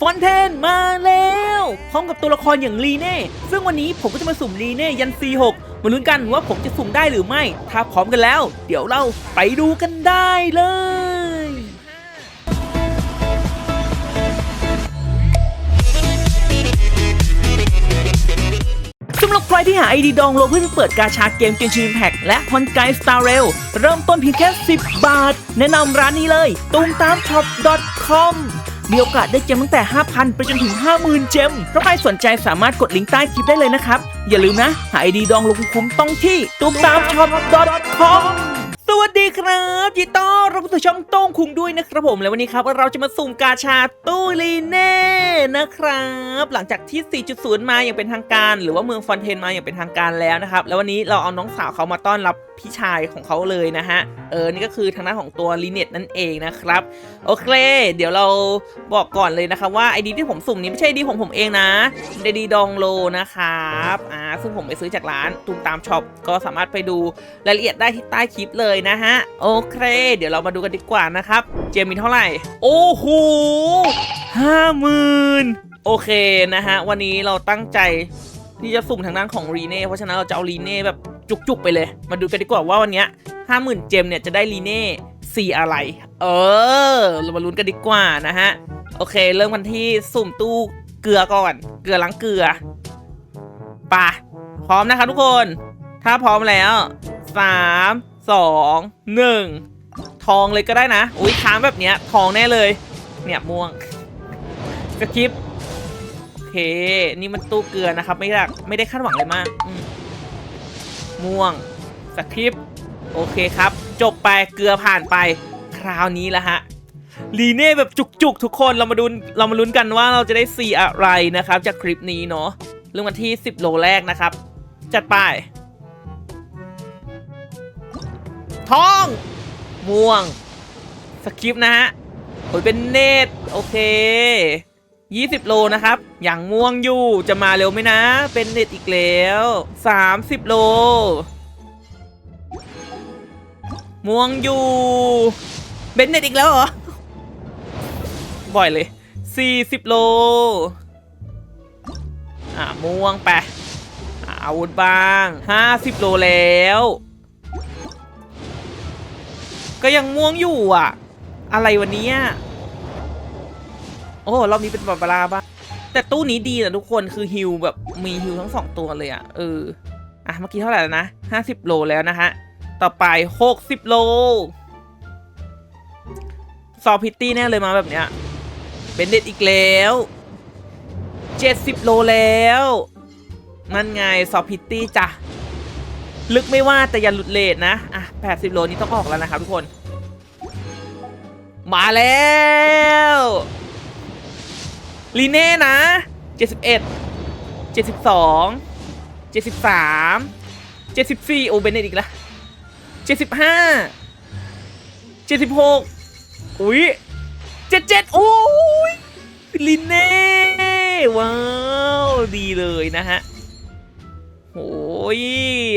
ฟอนเทนมาแล้วพร้อมกับตัวละครอย่างลีเน่ซึ่งวันนี้ผมก็จะมาสุ่มลีเน่ยัน C6 มาลุ้นกันว่าผมจะสุ่มได้หรือไม่ ถ้าพร้อมกันแล้ว เดี๋ยวเราไปดูกันได้เลยสำหรับใครที่หาไอดีดองโลเพื่อไปเปิดกาชาเกมเกมชิมแพ็กและพอนไกสตาร์เรลเริ่มต้นเพียงแค่ 10 บาท แนะนำร้านนี้เลย ตูมตามช็อป .com มีโอกาสได้เจมตั้งแต่ 5,000 ไปจนถึง 50,000 เจมถ้าใครสนใจสามารถกดลิงก์ใต้คลิปได้เลยนะครับ อย่าลืมนะ หาไอดีดองลงคุ้มต้องที่ตุ๊กตามช็อป .com วัสดีครับยินดีต้อนรับเข้าสู่ช่องโต้งคุงด้วยนะครับผมและวันนี้ครับเราจะมาสุ่มกาชาตู้ลีเน่นะครับ หลังจากที่ 4.0 มาอย่างเป็นทางการ หรือว่าเมืองฟอนเทนมาอย่างเป็นทางการแล้วนะครับ แล้ววันนี้เราเอาน้องสาวเขามาต้อนรับพี่ชายของเขาเลยนะฮะ เออ นี่ก็คือทางด้านของตัวลีเน็ตนั่นเองนะครับ โอเค เดี๋ยวเราบอกก่อนเลยนะครับว่าไอดีที่ผมสุ่มนี้ไม่ใช่ไอดีของผมเองนะไอดีดองโลนะครับ อ่า ซึ่งผมไปซื้อจากร้านตูมตามช็อป ก็สามารถไปดูรายละเอียดได้ที่ใต้คลิปเลยนะฮะ โอเค เดี๋ยวเรามาดูกันดีกว่านะครับ เจมมีเท่าไหร่ โอ้โหห้าหมื่นโอเคนะฮะ วันนี้เราตั้งใจที่จะสุ่มทางด้านของรีเน่เพราะฉะนั้นเราจะเอารีเน่แบบจุกๆไปเลย มาดูกันดีกว่าว่าวันนี้ห้าหมื่นเจมเนี่ยจะได้รีเน่สีอะไร เออ เรามาลุ้นกันดีกว่านะฮะ โอเค เริ่มกันที่สุ่มตู้เกลือก่อน เกลือล้างเกลือปะพร้อมนะคะทุกคน ถ้าพร้อมแล้วสาม สองหนึ่งทองเลยก็ได้นะ อุ้ยค้างแบบเนี้ยทองแน่เลย เนี่ยม่วงสกิปโอเค นี่มันตู้เกลือนะครับ ไม่ได้ไม่ได้คาดหวังเลยมากมม่วงสคริปโอเคครับ จบไปเกลือผ่านไปคราวนี้ละฮะลีเน่แบบจุกๆ ทุกคนเรามาดูเรามาลุ้นกันว่าเราจะได้สีอะไรนะครับ จากคลิปนี้เนาะเรื่องวันที่ 10 โลแรกนะครับ จัดไป ทอง ม่วง สคริปนะฮะโอ้ยเป็นเนตโอเค 20 โลนะครับ อย่างม่วงอยู่จะมาเร็วไหมนะ เป็นเน็ตอีกแล้ว 30 โล ม่วงอยู่เบนเน็ตอีกแล้วเหรอ บ่อยเลย 40 โล อ่าม่วงไปอ่าอาวุธบ้าง 50 โลแล้ว ก็ยังม่วงอยู่อะ อะไรวันนี้โอ้รอบนี้เป็นบาบาราบ้างแต่ตู้นี้ดีนะทุกคนคือฮิลแบบมีฮิลทั้งสองตัวเลยอะเอออะเมื่อกี้เท่าไหร่แล้วนะ50โลแล้วนะฮะ ต่อไป60โลซอพิตตี้แน่เลยมาแบบเนี้ยเป็นเด็ดอีกแล้ว70โลแล้วนั่นไงซอพิตตี้จ้ะ ลึกไม่ว่าแต่อย่าหลุดเลทนะ อะ 80 โลนี้ต้องออกแล้วนะครับทุกคน มาแล้วลีเน่นะ 71 72 73 74 โอเบนเนตอีกแล้ว75 76 อุ้ย77โอ้ยลินเน่ ว้าว ดีเลยนะฮะ โอ้ย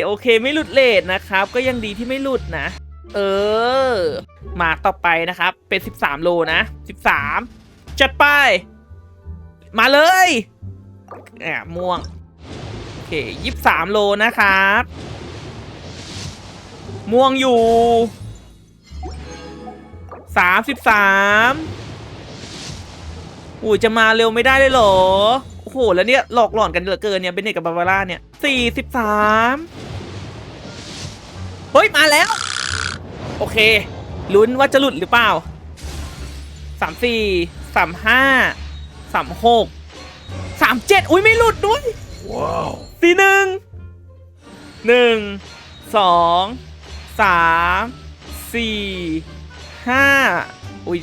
โอเคไม่หลุดเลทนะครับ ก็ยังดีที่ไม่หลุดนะ เออมาต่อไปนะครับ เป็น 13 โลนะ 13 จัดไป มาเลยแอบม่วง โอเค 23 โลนะครับ ม่วงอยู่ 33อุ้ยจะมาเร็วไม่ได้เลยเหรอ โอ้โห แล้วเนี่ยหลอกหลอนกันเหลือเกินเนี่ยเบนเนตกับ บาบาร่าเนี่ย 43เฮ้ย มาแล้ว โอเค ลุ้นว่าจะหลุดหรือเปล่าสามสี่สามห้าสามหกสามเจ็ดอุ้ยไม่หลุดด้วยว้าวสี่หนึ่งหนึ่งสองสามสี่ห้าอุ้ย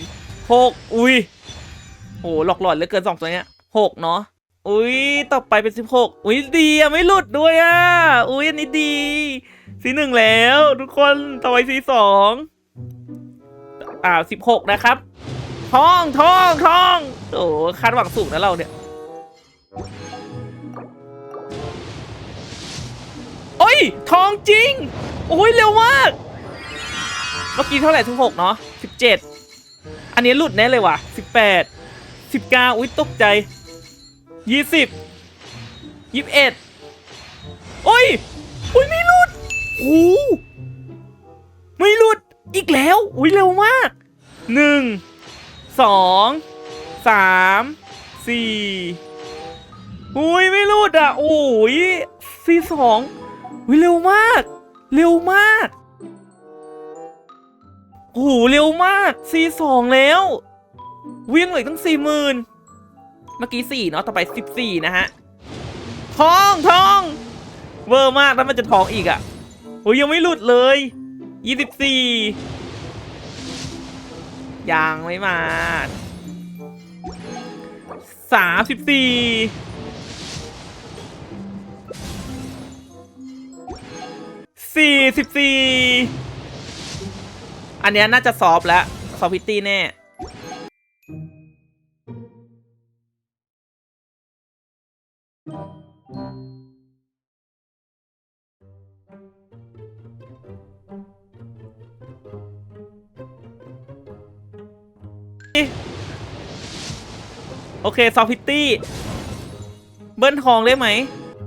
หกอุ้ยโหหลอกหลอนเหลือเกินสองตัวเนี้ยหกเนาะ อุ้ยต่อไปเป็นสิบหกอุ้ยดีอะไม่หลุดด้วยอะอุ้ยอันนี้ดี สีหนึ่งแล้ว ทุกคนต่อไปสีสองอ่าสิบหกนะครับทองทองทองโอ้คาดหวังสูงนะเราเนี่ยโอ้ยทองจริง โอ้ยเร็วมาก เมื่อกี้เท่าไหร่ทุกหกเนาะสิบเจ็ดอันนี้หลุดแน่เลยว่ะสิบแปดสิบเก้าอุ้ยตกใจ ยี่สิบยี่สิบเอ็ดโอ้ยอุ้ยไม่หลุดโอ้ไม่หลุดอีกแล้ว อุ้ยเร็วมากหนึ่งสองสามสี่อุ้ยไม่หลุดอะ โอ้ยสี่สองอุ้ยเร็วมาก เร็วมากโอ้โหเร็วมากสี่สองแล้ว วิ่งเลยตั้งสี่หมื่น เมื่อกี้สี่เนาะต่อไปสิบสี่นะฮะทองทองเวอร์มากแล้วมันจะทองอีกอะ่ะโอ้ยยังไม่หลุดเลยยี่สิบสี่ยังไม่มาสามสิบสี่สี่สิบสี่อันเนี้ยน่าจะซอฟแล้วซอฟพิตตี้แน่ โอเคซอฟพิตตี้ เบิ้ลทองได้ไหม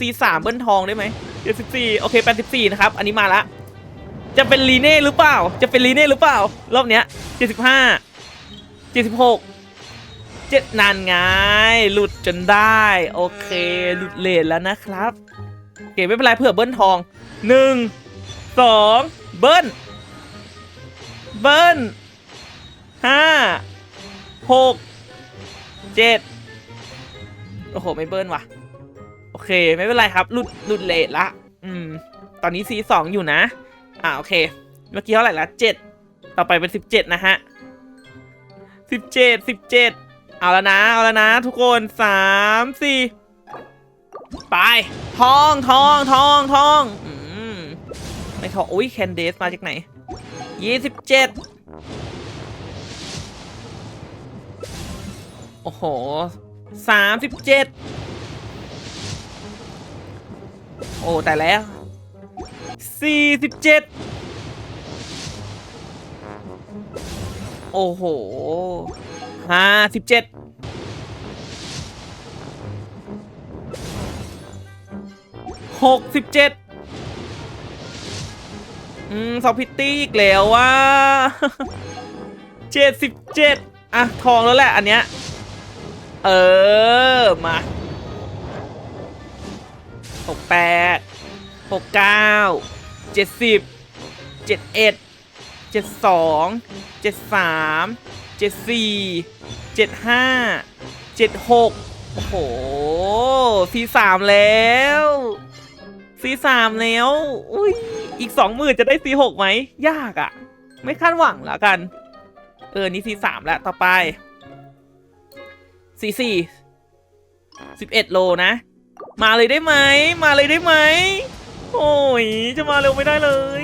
ตีสามเบิ้ลทองได้ไหมเจ็ดสิบสี่โอเคแปดสิบสี่นะครับ อันนี้มาละ จะเป็นลีเน่หรือเปล่า จะเป็นลีเน่หรือเปล่า รอบเนี้ยเจ็ดสิบห้าเจ็ดสิบหก เจ็ดนานไง หลุดจนได้ โอเค หลุดเลนแล้วนะครับโอเคไม่เป็นไรเผื่อเบิ้ลทองหนึ่งสองเบิ้ล เบิ้ลห้าหกเจ็ดโอ้โห ไม่เบิ้ลว่ะ โอเค ไม่เป็นไรครับ หลุดหลุดเลทละ อืม ตอนนี้ซีสองอยู่นะ อ่าโอเค เมื่อกี้เท่าไหร่ละเจ็ดต่อไปเป็นสิบเจ็ดนะฮะสิบเจ็ดสิบเจ็ด เอาแล้วนะ เอาแล้วนะ ทุกคนสามสี่ไปทองทองทองทองอืมไม่ทองอุ้ยแคนเดสมาจากไหนยี่สิบเจ็ดโอ้โหสามสิบเจ็ดโอ้แต่แล้วสี่สิบเจ็ดโอ้โห ห้าสิบเจ็ดหกสิบเจ็ดอืมซอฟพิตตี้อีกแล้วว่าเจ็ดสิบเจ็ดอะ ทองแล้วแหละอันเนี้ย เออ มาหกแปดหกเก้าเจ็ดสิบเจ็ดเอ็ดเจ็ดสองเจ็ดสาม เจ็ดสี่เจ็ดห้าเจ็ดหกโอ้โหซีสามแล้วซีสามแล้วอุ้ยอีกสองหมื่นจะได้ซีหกไหม ยากอะ่ะ ไม่คาดหวังแล้วกัน เออ นี่ซีสามแล้ว ต่อไปซีสี่สิบเอ็ดโลนะ มาเลยได้ไหม มาเลยได้ไหม โอ้ย จะมาเร็วไม่ได้เลย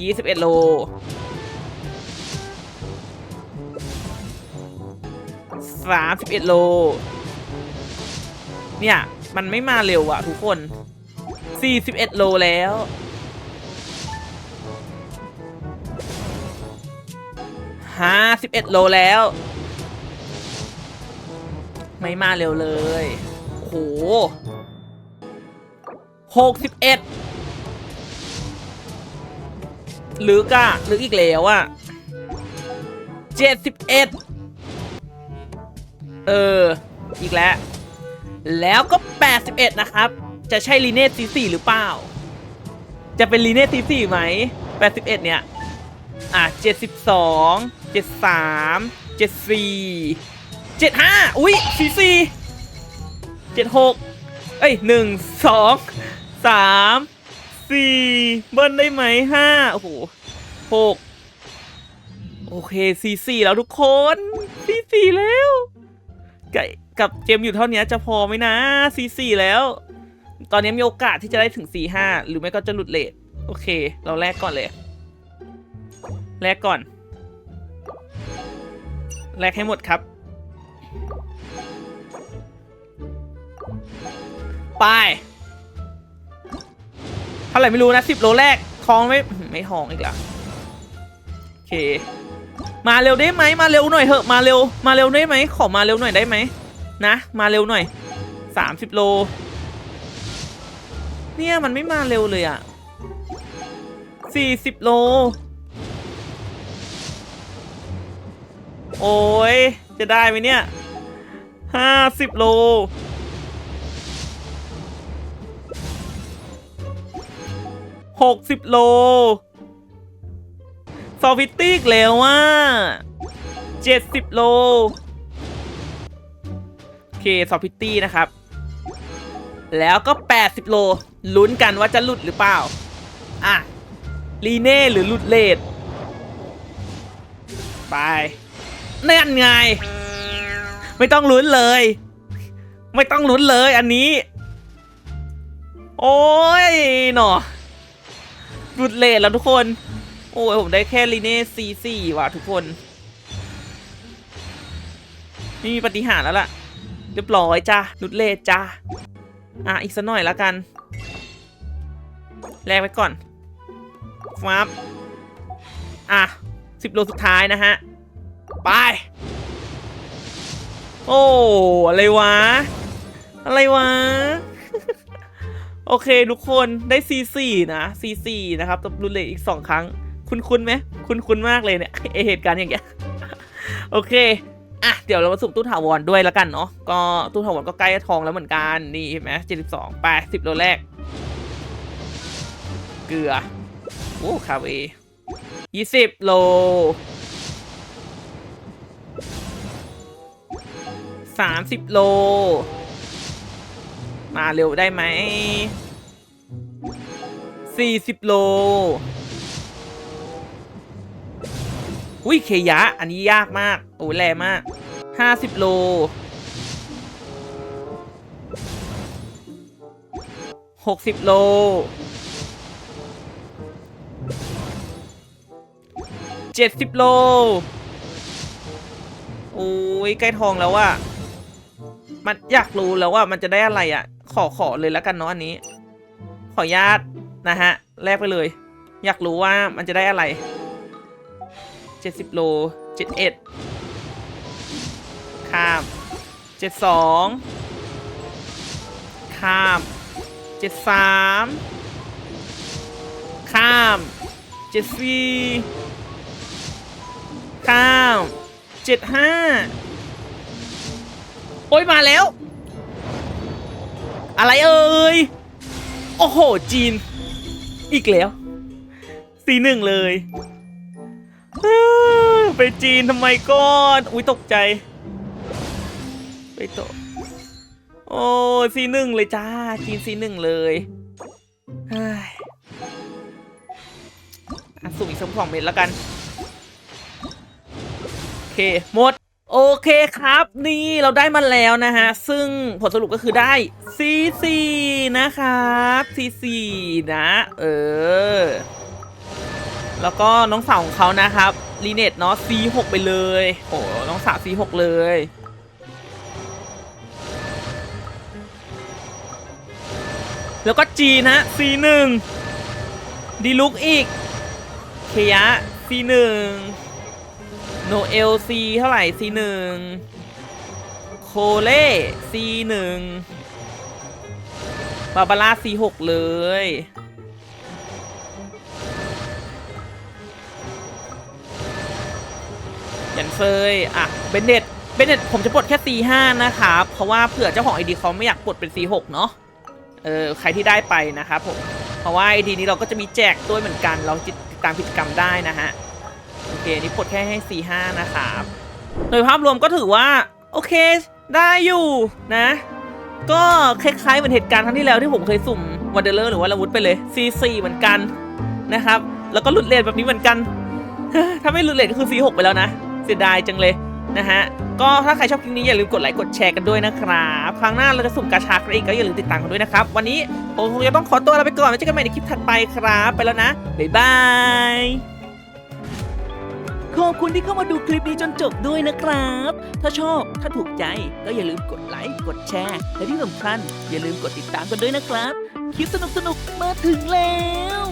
ยี่สิบเอ็ดโล สามสิบเอ็ดโล เนี่ย มันไม่มาเร็วอะทุกคนสี่สิบเอ็ดโลแล้ว ห้าสิบเอ็ดโลแล้ว ไม่มาเร็วเลยโอ้โหหกสิบเอ็ดลึกอะลึกอีกแล้วอะเจ็ดสิบเอ็ด เออ อีกแล้ว แล้วก็แปดสิบเอ็ดนะครับ จะใช่ลีเน่ซีสี่หรือเปล่า จะเป็นลีเน่ซีสี่ไหมแปดสิบเอ็ดเนี่ย อะเจ็ดสิบสองเจ็ดสามเจ็ดสี่เจ็ดห้าอุ้ยซีสี่เจ็ดหกเอ้ยหนึ่งสองสามสี่เบิ้ลได้ไหมห้าโอ้โหหกโอเคสี่สี่แล้วทุกคนสี่สี่แล้ว กับเจมอยู่เท่านี้จะพอไหมนะสี่สี่แล้ว ตอนนี้มีโอกาสที่จะได้ถึงสี่ห้าหรือไม่ก็จะหลุดเลทโอเค เราแลกก่อนเลย แลกก่อน แลกให้หมดครับ ไปเท่าไหร่ไม่รู้นะสิบโลแรกทองไม่ไม่ทองอีกละโอเค มาเร็วได้ไหมมาเร็วหน่อยเถอะมาเร็วมาเร็วได้ไหมขอมาเร็วหน่อยได้ไหมนะ มาเร็วหน่อยสามสิบโล เนี่ยมันไม่มาเร็วเลยอะสี่สิบโล โอ้ยจะได้ไหมเนี่ยห้าสิบโลหกสิบโล ซอฟิตตี้แล้วว่าเจ็ดสิบโล โอเคซอฟิตตี้นะครับ แล้วก็ 80 โล ลุ้นกันว่าจะหลุดหรือเปล่า อะ ลีเน่หรือหลุดเลดไปนั่นไง ไม่ต้องลุ้นเลย ไม่ต้องลุ้นเลยอันนี้ โอ้ยหนอหลุดเลทแล้วทุกคน อ้ยผมได้แค่ลีเน่ซีสี่ว่ะทุกคนไม่มีปฏิหารแล้วล่ะ เรียบร้อยจ้าลุดเลทจ้าอะ อีกสักหน่อยแล้วกัน แลกไว้ก่อนฟับอะสิบโลสุดท้ายนะฮะ ไป โอ้ อะไรวะ อะไรวะ โอเค ทุกคนได้ C4 นะ C4 นะครับตับรุนเลทอีก 2 ครั้ง คุ้นคุ้นๆไหมคุ้นคุ้นๆมากเลยเนี่ยไอเหตุการณ์อย่างเงี้ยโอเคอะเดี๋ยวเรามาสุ่มตู้ถาวรด้วยแล้วกันเนาะก็ตู้ถาวรก็ใกล้ทองแล้วเหมือนกันนี่เห็นไหม72ไป10โลแรก เกลือโอ้คาเว20โล30โล มาเร็วได้ไหม40โล อุ้ยเคยะ อันนี้ยากมาก โอ้ยแรงมาก 50 โล 60 โล 70 โล โอ้ยใกล้ทองแล้วว่ะ มันอยากรู้แล้วว่ามันจะได้อะไรอะ ขอขอเลยแล้วกันเนาะอันนี้ ขอญาตนะฮะ แลกไปเลย อยากรู้ว่ามันจะได้อะไร 70 โล 71 ข้าม 72 ข้าม 73 ข้าม 74 ข้าม 75 โอ้ย มาแล้ว อะไรเอ่ย โอ้โห จีน อีกแล้ว สีหนึ่งเลย ไปจีนทำไมก่อน อุ้ยตกใจ ไปตกโอ้สีหนึ่งเลยจ้า จีนสีหนึ่งเลยเฮ้ยอะสุ่มอีกสักสองเม็ดแล้วกัน โอเค หมด โอเคครับ นี่เราได้มาแล้วนะฮะ ซึ่งผลสรุปก็คือได้ C4 นะครับ C4 นะ เออ แล้วก็น้องสาวของเขานะครับลีเนตเนาะ C6 ไปเลย โอ้น้องสาว C6 เลย แล้วก็ G นะ C1 ดีลุกอีก เคยะ C1 โนเอล C เท่าไหร่ C1 โคเล่ C1 บาบาร่า C6 เลย ยันเฟยอะเบนเน็ตเบนเน็ตผมจะปลดแค่ C5 นะครับเพราะว่าเผื่อเจ้าของไอดีเขาไม่อยากปลดเป็น C6 เนาะเออใครที่ได้ไปนะครับผมเพราะว่าไอดีนี้เราก็จะมีแจกด้วยเหมือนกัน เราติดตามกิจกรรมได้นะฮะโอเคนี่ปลดแค่ให้ C5 นะครับโดยภาพรวมก็ถือว่าโอเคได้อยู่นะ ก็คล้ายๆเหมือนเหตุการณ์ครั้งที่แล้วที่ผมเคยสุ่มวันเดอร์หรือว่าละวุธไปเลย C4 เหมือนกันนะครับ แล้วก็หลุดเลทแบบนี้เหมือนกัน ถ้าไม่หลุดเลทก็คือ C6 ไปแล้วนะ เสียดายจังเลยนะฮะ ก็ถ้าใครชอบคลิปนี้อย่าลืมกดไลค์กดแชร์กันด้วยนะครับ ครั้งหน้าเราจะสุ่มกาชากอีกก็อย่าลืมติดตามกันด้วยนะครับ วันนี้ผมคงจะต้องขอตัวลาไปก่อนไว้เจอกันใหม่ในคลิปถัดไปครับ ไปแล้วนะ บ๊ายบาย ขอบคุณที่เข้ามาดูคลิปนี้จนจบด้วยนะครับ ถ้าชอบ ถ้าถูกใจก็อย่าลืมกดไลค์ กดแชร์ และที่สำคัญอย่าลืมกดติดตามกันด้วยนะครับ คลิปสนุกๆมาถึงแล้ว